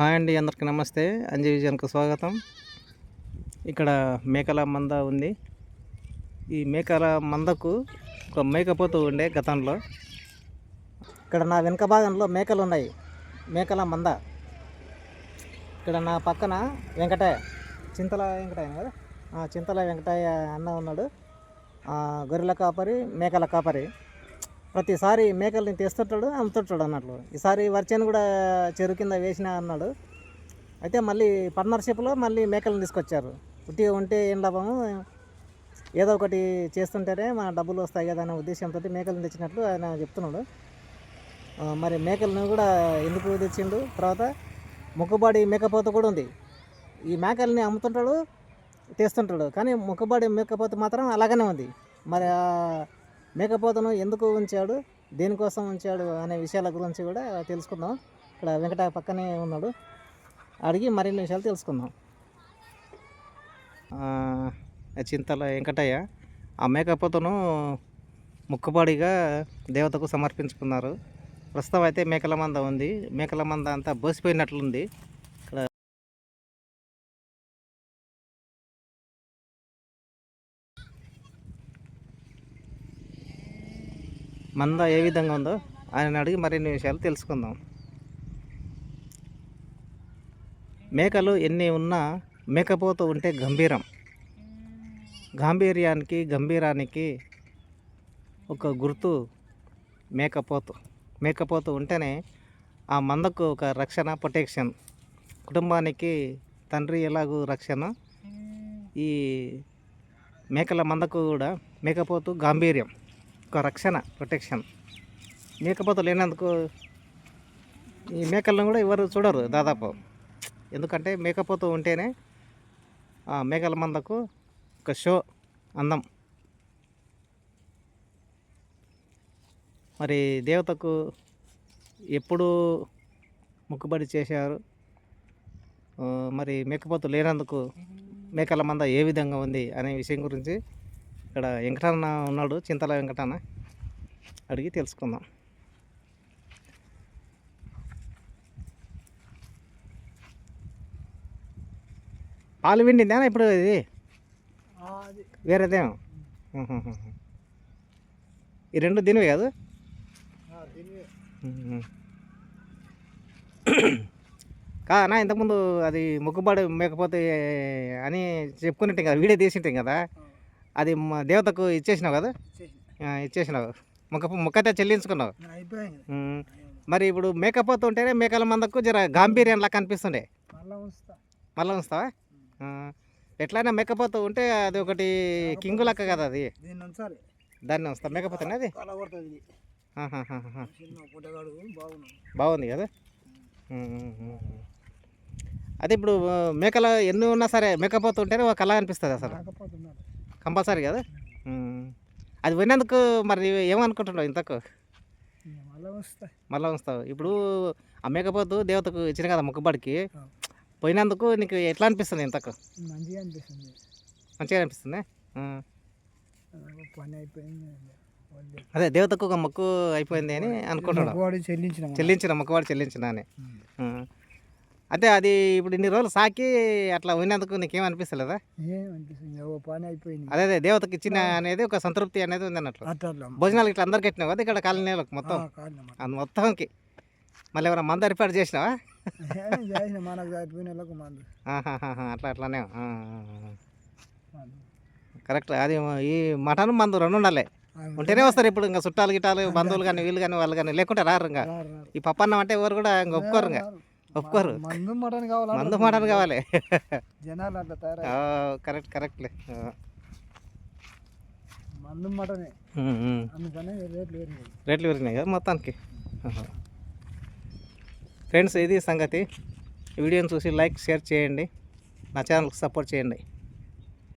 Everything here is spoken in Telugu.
హాయ్ అండి అందరికీ నమస్తే. అంజీ విజయానికి స్వాగతం. ఇక్కడ మేకల మంద ఉంది. ఈ మేకల మందకు ఒక మేకపోతు ఉండే గతంలో. ఇక్కడ నా వెనుక భాగంలో మేకలు ఉన్నాయి. మేకల మంద. ఇక్కడ నా పక్కన వెంకటయ్య చింతల వెంకటయ్య కదా? ఆ, చింతల వెంకటయ్య అన్న ఉన్నాడు. గొర్రెల కాపరి మేకల కాపరి. ప్రతిసారి మేకల్ని తెస్తుంటాడు అమ్ముతుంటాడు అన్నట్లు. ఈసారి వరిచేను కూడా చెరువు కింద వేసిన అన్నాడు. అయితే మళ్ళీ పార్ట్నర్షిప్లో మళ్ళీ మేకలను తీసుకొచ్చారు. ఉట్టిగా ఉంటే ఏం లాభము? ఏదో ఒకటి చేస్తుంటేనే మన డబ్బులు వస్తాయి కదా అనే ఉద్దేశంతో మేకలను తెచ్చినట్లు ఆయన చెప్తున్నాడు. మరి మేకలను కూడా ఎందుకు తెచ్చిండు? తర్వాత మొక్కుబాడి మేకపోత కూడా ఉంది. ఈ మేకల్ని అమ్ముతుంటాడు తెస్తుంటాడు. కానీ మొక్కుబాడి మేకపోత మాత్రం అలాగనే ఉంది. మరి మేకపోతను ఎందుకు ఉంచాడు? దేనికోసం ఉంచాడు? అనే విషయాల గురించి కూడా తెలుసుకుందాం. ఇక్కడ వెంకట పక్కనే ఉన్నాడు. అడిగి మరిన్ని విషయాలు తెలుసుకుందాం. చింతల వెంకటయ్య ఆ మేకపోతను ముక్కుబాడిగా దేవతకు సమర్పించుకున్నారు. ప్రస్తుతం అయితే మేకల మంద ఉంది. మేకల మంద అంతా బోసిపోయినట్లుంది ఇక్కడ మంద ఏ విధంగా ఉందో ఆయన అడిగి మరిన్ని విషయాలు తెలుసుకుందాం. మేకలు ఎన్ని ఉన్నా మేకపోతూ ఉంటే గంభీరం. గాంభీర్యానికి గంభీరానికి ఒక గుర్తు మేకపోతు. మేకపోతు ఉంటేనే ఆ మందకు ఒక రక్షణ ప్రొటెక్షన్. కుటుంబానికి తండ్రి ఎలాగూ రక్షణ. ఈ మేకల మందకు కూడా మేకపోతు గాంభీర్యం. రక్షణ ప్రొటెక్షన్ మేకపోతలు లేనందుకు ఈ మేకలను కూడా ఎవరు చూడరు దాదాపు. ఎందుకంటే మేకపోతు ఉంటేనే ఆ మేకల మందకు ఒక షో అందం. మరి దేవతకు ఎప్పుడు మొక్కుబడి చేశారు? మరి మేకపోతు లేనందుకు మేకల మంద ఏ విధంగా ఉంది అనే విషయం గురించి ఇక్కడ వెంకటన్న ఉన్నాడు చింతల వెంకటన్న. అడిగి తెలుసుకుందాం. పాలు పిండిందా ఇప్పుడు ఇది? వేరేదేమో ఉహుహుహు. ఈ రెండు దీనివే కాదు. కాదన్నా ఇంతకుముందు అది మొక్కుబడి మేకపోతే అని చెప్పుకునింటాం కదా వీడియో తీసింటాం కదా. అది మా దేవతకు ఇచ్చేసినావు కదా? ఇచ్చేసినావు. మొక్క మొక్కతే చెల్లించుకున్నావు. మరి ఇప్పుడు మేకపోతే ఉంటేనే మేకల మందకు జర గాంభీర్యంలా కనిపిస్తుండే. మళ్ళా ఉంచుతా మళ్ళీ ఉంచుతావా. ఎట్లయినా మేకపోతూ ఉంటే అది ఒకటి కింగు లెక్క కదా అది? దీన్ని ఉంచుతా. మేకపోతేనే అది? బాగుంది. కదా. అదే ఇప్పుడు మేకలు ఎన్ని ఉన్నా సరే మేకపోతూ ఉంటేనే ఒక కళ అనిపిస్తుంది అసలు. కంపల్సరీ కదా. అది విన్నందుకు మరి ఏమనుకుంటున్నావు ఇంతకు? మళ్ళా ఉంచుతావు ఇప్పుడు ఆ మేకపోతు దేవతకు ఇచ్చిన కదా మొక్కుబడికి. పోయినందుకు నీకు ఎట్లా అనిపిస్తుంది ఇంతకు? మంచిగా అనిపిస్తుంది. మంచిగా అనిపిస్తుంది? పని అయిపోయింది. అదే దేవతకు ఒక మొక్కు అయిపోయింది అని అనుకుంటున్నాడు వాడు చెల్లించిన. చెల్లించిన మొక్కవాడు చెల్లించిన అని. ఆ. అదే ఇప్పుడు ఇన్ని రోజులు సాకి అట్లా పోయినందుకు నీకేం అనిపిస్తలేదా ఏం అనిపిస్తుంది ఓ పని అయిపోయింది. అదే అదే దేవతకి ఇచ్చిన అనేది ఒక సంతృప్తి అనేది ఉంది అన్నట్లు అట్లా భోజనాలు ఇట్లా అందరికి పెట్టినావు? కదా ఇక్కడ కాలనీలకు మొత్తం? అది మొత్తంకి మళ్ళీ ఎవరైనా మందు ఏర్పాటు చేసినావా? మనకు అట్లా అట్లానే. కరెక్ట్. అది ఈ మటన్ మందు రెండు ఉండాలి. ఉంటేనే వస్తారు ఇప్పుడు ఇంకా చుట్టాలు గిట్టాలు బంధువులు కానీ వీళ్ళు కానీ వాళ్ళు కానీ లేకుంటే రారు ఇంకా. ఈ పప్పన్నం అంటే ఎవరు కూడా ఇంకా ఒప్పుకోరు ఇంకా. ఒప్పుకోరు మందు మటన్ కావాలి మందు మటన్ కావాలి. జనాలు అట్లా తయారై కరెక్ట్ కరెక్ట్లే. మందు మటనే. అందుకనే రేట్లు పెరిగాయి రేట్లు పెరిగినాయి కదా మొత్తానికి. ఫ్రెండ్స్ ఇది సంగతి. వీడియోని చూసి లైక్ షేర్ చేయండి. నా ఛానల్కి సపోర్ట్ చేయండి.